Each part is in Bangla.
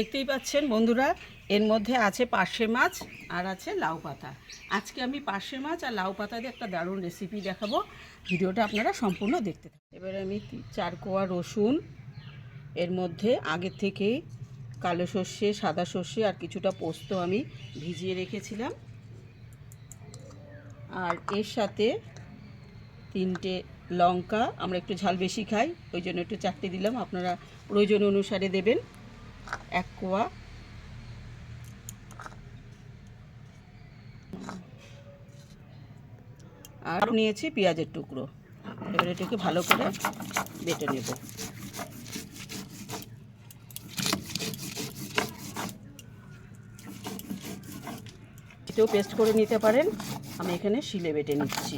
দেখতেই পাচ্ছেন বন্ধুরা, এর মধ্যে আছে পার্শে মাছ আর আছে লাউ পাতা। আজকে আমি পার্শে মাছ আর লাউ পাতা দিয়ে একটা দারুণ রেসিপি দেখাবো। ভিডিওটা আপনারা সম্পূর্ণ দেখতে থাকুন। এবারে আমি চার কোয়া রসুন, এর মধ্যে আগের থেকেই কালো সর্ষে, সাদা সর্ষে আর কিছুটা পোস্ত আমি ভিজিয়ে রেখেছিলাম। আর এর সাথে তিনটে লঙ্কা, আমরা একটু ঝাল বেশি খাই, ওই জন্য একটু চারটে দিলাম। আপনারা প্রয়োজন অনুসারে দেবেন। এক কোয়া আর নিয়েছি পেঁয়াজের টুকরো। এবার এটাকে ভালো করে বেটে নেব। এটাও পেস্ট করে নিতে পারেন। আমি এখানে শিলে বেটে নিচ্ছি।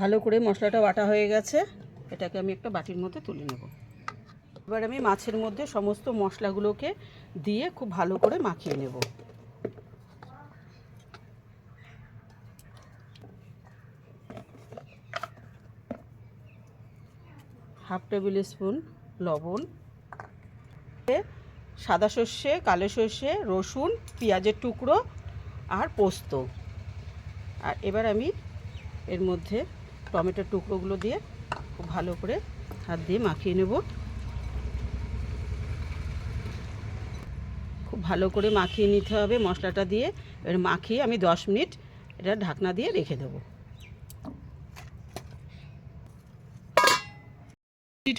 ভালো করে মশলাটা বাটা হয়ে গেছে। এটাকে আমি একটা বাটির মধ্যে তুলে নেব। এবার আমি মাছের মধ্যে সমস্ত মশলাগুলোকে দিয়ে খুব ভালো করে মাখিয়ে নেব। হাফ টেবিল স্পুন লবণ, সাদা সর্ষে, কালো সর্ষে, রসুন, পেঁয়াজের টুকরো আর পোস্ত। আর এবার আমি এর মধ্যে টমেটোর টুকরোগুলো দিয়ে খুব ভালো করে হাত দিয়ে মাখিয়ে নেব। খুব ভালো করে মাখিয়ে নিতে হবে মশলাটা দিয়ে। এবার মাখিয়ে আমি দশ মিনিট এটা ঢাকনা দিয়ে রেখে দেবো।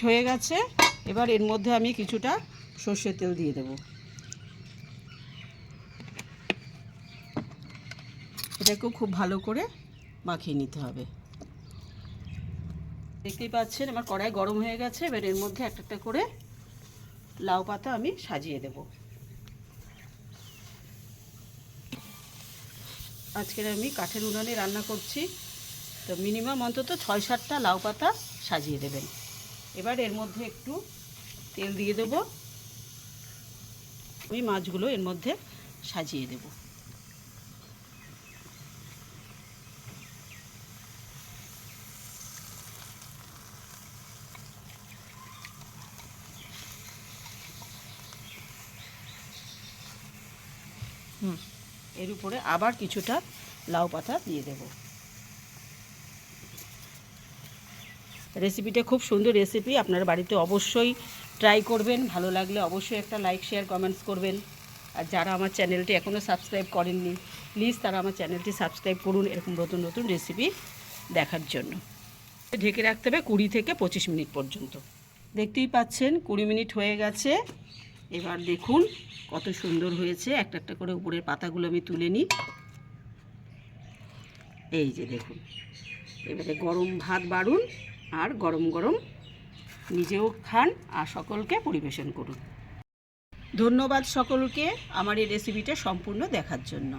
হয়ে গেছে, এবার এর মধ্যে আমি কিছুটা সর্ষের তেল দিয়ে দেবো। এটাকেও খুব ভালো করে মাখিয়ে নিতে হবে। দেখতেই পাচ্ছেন, আমার কড়াই গরম হয়ে গেছে, এবার এর মধ্যে একটা একটা করে লাউ পাতা আমি সাজিয়ে দেব। আজকের আমি কাঠের উনানে রান্না করছি, তো মিনিমাম অন্তত ছয় সাতটা লাউ পাতা সাজিয়ে দেবেন। এবার এর মধ্যে একটু তেল দিয়ে দেব আমি মাছগুলো এর মধ্যে সাজিয়ে দেবো। হুম, এর উপরে আবার কিছুটা লাউ পাতা দিয়ে দেব। রেসিপিটা খুব সুন্দর রেসিপি আপনার বাড়িতে অবশ্যই ট্রাই করবেন, ভালো লাগলে অবশ্যই একটা লাইক শেয়ার কমেন্টস করবেন। আর যারা আমার চ্যানেলটি এখনও সাবস্ক্রাইব করেননি প্লিজ তারা আমার চ্যানেলটি সাবস্ক্রাইব করুন এরকম নতুন নতুন রেসিপি দেখার জন্য। ঢেকে রাখতে হবে কুড়ি থেকে পঁচিশ মিনিট পর্যন্ত। দেখতেই পাচ্ছেন, কুড়ি মিনিট হয়ে গেছে। এবার দেখুন কত সুন্দর হয়েছে। একটা একটা করে উপরের পাতাগুলো আমি তুলে নিই। এই যে দেখুন, এবারে গরম ভাত বাড়ুন আর গরম গরম নিজেও খান আর সকলকে পরিবেশন করুন। ধন্যবাদ সকলকে আমার এই রেসিপিটা সম্পূর্ণ দেখার জন্য।